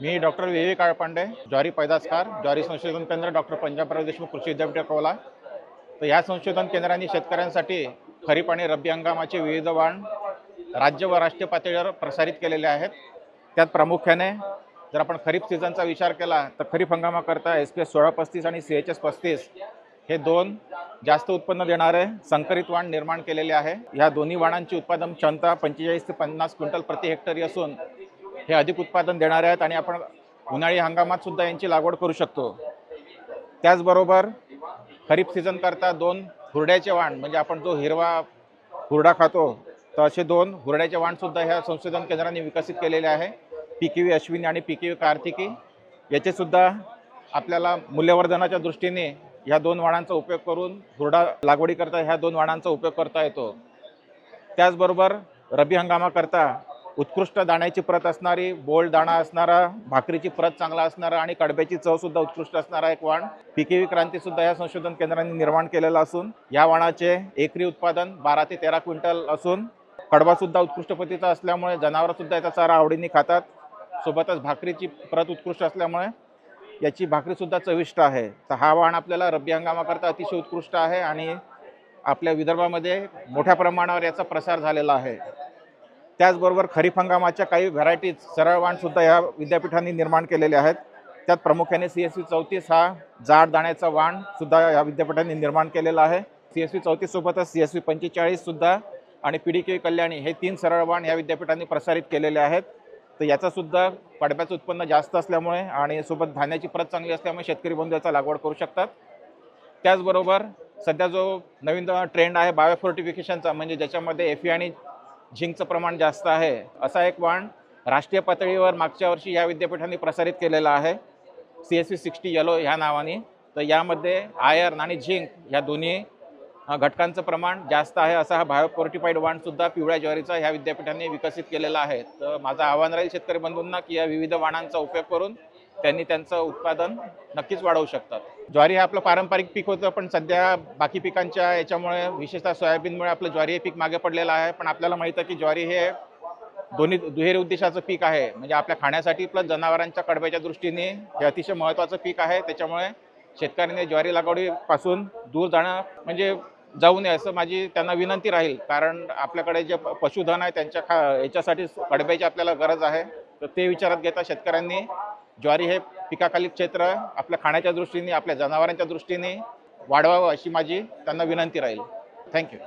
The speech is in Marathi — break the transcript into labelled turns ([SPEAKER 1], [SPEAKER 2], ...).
[SPEAKER 1] मी डॉक्टर विवेक काळपांडे ज्वारी पैदासकार ज्वारी संशोधन केंद्र डॉक्टर पंजाबराव देशमुख कृषी विद्यापीठ अकोला तर या संशोधन केंद्रांनी शेतकऱ्यांसाठी खरीप आणि रब्बी हंगामाचे विविध वाण राज्य व राष्ट्रीय पातळीवर प्रसारित केलेले आहेत. त्यात प्रामुख्याने जर आपण खरीप सीझनचा विचार केला तर खरीप हंगामाकरता एस पी एस सोळा पस्तीस आणि सी एच एस पस्तीस हे दोन जास्त उत्पन्न देणारे संकरित वाण निर्माण केलेले आहे. या दोन्ही वाणांची उत्पादन क्षमता पंचेचाळीस ते पन्नास क्विंटल प्रति हेक्टरी असून हे अधिक उत्पादन देणारे आहेत आणि आपण उन्हाळी हंगामात सुद्धा यांची लागवड करू शकतो. त्याचबरोबर खरीप सीझन करता दोन हुरड्याचे वाण म्हणजे आपण जो हिरवा हुरडा खातो तर असे दोन हुरड्याचे वाणसुद्धा ह्या संशोधन केंद्राने विकसित केलेले आहे. पीकीवी अश्विनी आणि पीकीवी कार्तिकी याचेसुद्धा आपल्याला मूल्यवर्धनाच्या दृष्टीने ह्या दोन वाणांचा उपयोग करून हुरडा लागवडीकरता ह्या दोन वाणांचा उपयोग करता येतो. त्याचबरोबर रब्बी हंगामाकरता उत्कृष्ट दाण्याची प्रत असणारी बोल दाणा असणारा भाकरीची प्रत चांगला असणारा आणि कडब्याची चवसुद्धा उत्कृष्ट असणारा एक वाण. पिकेवी क्रांतीसुद्धा या संशोधन केंद्रांनी निर्माण केलेला असून या वाणाचे एकरी उत्पादन बारा ते तेरा क्विंटल असून कडबासुद्धा उत्कृष्ट पद्धतीचा असल्यामुळे जनावरंसुद्धा याचा चारा आवडीने खातात. सोबतच भाकरीची प्रत उत्कृष्ट असल्यामुळे याची भाकरीसुद्धा चविष्ट आहे. तर हा वाण आपल्याला रब्बी हंगामाकरता अतिशय उत्कृष्ट आहे आणि आपल्या विदर्भामध्ये मोठ्या प्रमाणावर याचा प्रसार झालेला आहे. त्याचबरोबर खरीप हंगामाच्या काही व्हरायटीज सरळ वाणसुद्धा या विद्यापीठांनी निर्माण केलेले आहेत. त्यात प्रामुख्याने सी एस व्ही चौतीस हा जाड दाण्याचा वाणसुद्धा या विद्यापीठांनी निर्माण केलेला आहे. सी एस व्ही चौतीससोबतच सी एस व्ही पंचेचाळीससुद्धा आणि पी डी के कल्याणी हे तीन सरळ वाण या विद्यापीठांनी प्रसारित केलेले आहेत. तर याचासुद्धा पडब्याचं उत्पन्न जास्त असल्यामुळे आणि सोबत धान्याची प्रत चांगली असल्यामुळे शेतकरी बंधू याचा लागवड करू शकतात. त्याचबरोबर सध्या जो नवीन ट्रेंड आहे बायोफोर्टिफिकेशनचा म्हणजे ज्याच्यामध्ये एफी आणि झिंकचं प्रमाण जास्त आहे. असा एक वाण राष्ट्रीय पातळीवर मागच्या वर्षी या विद्यापीठाने प्रसारित केलेला आहे. C S C sixty yellow ह्या नावाने. तर यामध्ये आयर्न आणि झिंक ह्या दोन्ही घटकांचं प्रमाण जास्त आहे असा हा बायोफोर्टिफाईड वाणसुद्धा पिवळ्या ज्वारीचा ह्या विद्यापीठाने विकसित केलेला आहे. तर माझं आव्हान राहील शेतकरी बंधूंना की या विविध वाणांचा उपयोग करून त्यांनी त्यांचं उत्पादन नक्कीच वाढवू शकतात. ज्वारी हे आपलं पारंपरिक पीक होतं पण सध्या बाकी पिकांच्या याच्यामुळे विशेषतः सोयाबीनमुळे आपलं ज्वारी हे पीक मागे पडलेलं आहे. पण आपल्याला माहितं की ज्वारी हे दोन्ही दुहेरी उद्देशाचं पीक आहे. म्हणजे आपल्या खाण्यासाठी प्लस जनावरांच्या कडब्याच्या दृष्टीने हे अतिशय महत्त्वाचं पीक आहे. त्याच्यामुळे शेतकऱ्यांनी ज्वारी लागवडीपासून दूर जाणं म्हणजे जाऊ नये असं माझी त्यांना विनंती राहील. कारण आपल्याकडे जे प- पशुधन आहे त्यांच्या खा याच्यासाठी कडब्याची आपल्याला गरज आहे. तर ते विचारात घेता शेतकऱ्यांनी. ज्वारी हे पिकाखाली क्षेत्र आपल्या खाण्याच्या दृष्टीने आपल्या जनावरांच्या दृष्टीने वाढवावं अशी माझी त्यांना विनंती राहील. थँक्यू